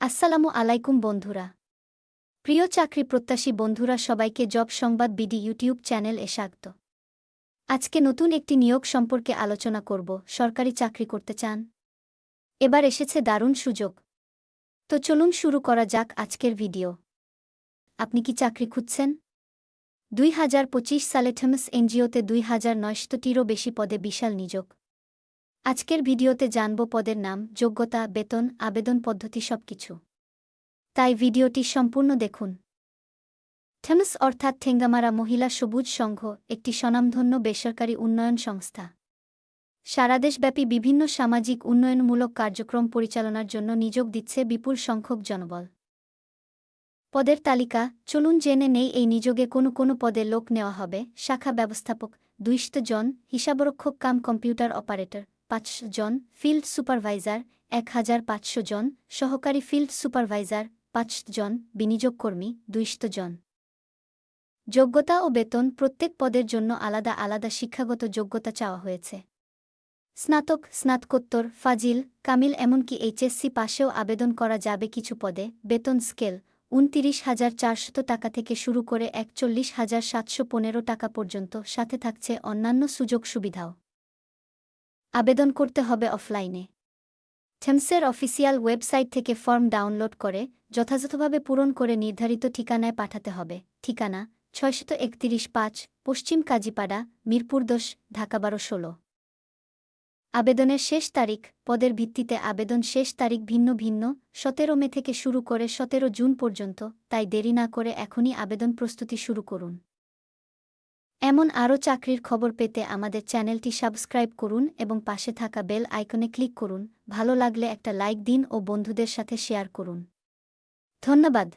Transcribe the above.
আসসালামু আলাইকুম বন্ধুরা। প্রিয় চাকরি প্রত্যাশী বন্ধুরা, সবাইকে জব সংবাদ বিডি ইউটিউব চ্যানেল এ স্বাগত। আজকে নতুন একটি নিয়োগ সম্পর্কে আলোচনা করব। সরকারি চাকরি করতে চান? এবার এসেছে দারুণ সুযোগ। তো চলুন শুরু করা যাক আজকের ভিডিও। আপনি কি চাকরি খুঁজছেন? দুই হাজার পঁচিশ সালে থমস এনজিওতে দুই হাজার নয়শতটিরও বেশি পদে বিশাল নিযোগ। আজকের ভিডিওতে জানব পদের নাম, যোগ্যতা, বেতন, আবেদন পদ্ধতি সবকিছু। তাই ভিডিওটি সম্পূর্ণ দেখুন। থেমস অর্থাৎ ঠেঙ্গামারা মহিলা সবুজ সংঘ, একটি স্বনামধন্য বেসরকারি উন্নয়ন সংস্থা। সারা দেশব্যাপী বিভিন্ন সামাজিক উন্নয়নমূলক কার্যক্রম পরিচালনার জন্য নিযোগ দিচ্ছে বিপুল সংখ্যক জনবল। পদের তালিকা, চলুন জেনে নেই এই নিযোগে কোনো কোনো পদে লোক নেওয়া হবে, শাখা ব্যবস্থাপক, দুইশত জন, হিসাবরক্ষক, কাম কম্পিউটার অপারেটর। পাঁচশো জন, ফিল্ড সুপারভাইজার এক হাজার পাঁচশো জন, সহকারী ফিল্ড সুপারভাইজার পাঁচ জন বিনিয়োগকর্মী দুইশত জন। যোগ্যতা ও বেতন প্রত্যেক পদের জন্য আলাদা আলাদা শিক্ষাগত যোগ্যতা চাওয়া হয়েছে। স্নাতক, স্নাতকোত্তর, ফাজিল, কামিল এমনকি এইচএসসি পাশেও আবেদন করা যাবে কিছু পদে, বেতন স্কেল উনতিরিশ হাজার চারশত টাকা থেকে শুরু করে একচল্লিশ হাজার সাতশো পনেরো টাকা পর্যন্ত, সাথে থাকছে অন্যান্য সুযোগ সুবিধাও। আবেদন করতে হবে অফলাইনে। থেমসের অফিসিয়াল ওয়েবসাইট থেকে ফর্ম ডাউনলোড করে যথাযথভাবে পূরণ করে নির্ধারিত ঠিকানায় পাঠাতে হবে। ঠিকানা, ছয়শত একতিরিশ পাঁচ পশ্চিম কাজীপাড়া, মিরপুর দশ, ঢাকা বারো ষোলো। আবেদনের শেষ তারিখ, পদের ভিত্তিতে আবেদন শেষ তারিখ ভিন্ন ভিন্ন, সতেরো মে থেকে শুরু করে সতেরো জুন পর্যন্ত, তাই দেরি না করে এখনই আবেদন প্রস্তুতি শুরু করুন। এমন আরও চাকরির খবর পেতে আমাদের চ্যানেলটি সাবস্ক্রাইব করুন এবং পাশে থাকা বেল আইকনে ক্লিক করুন। ভালো লাগলে একটা লাইক দিন ও বন্ধুদের সাথে শেয়ার করুন। ধন্যবাদ।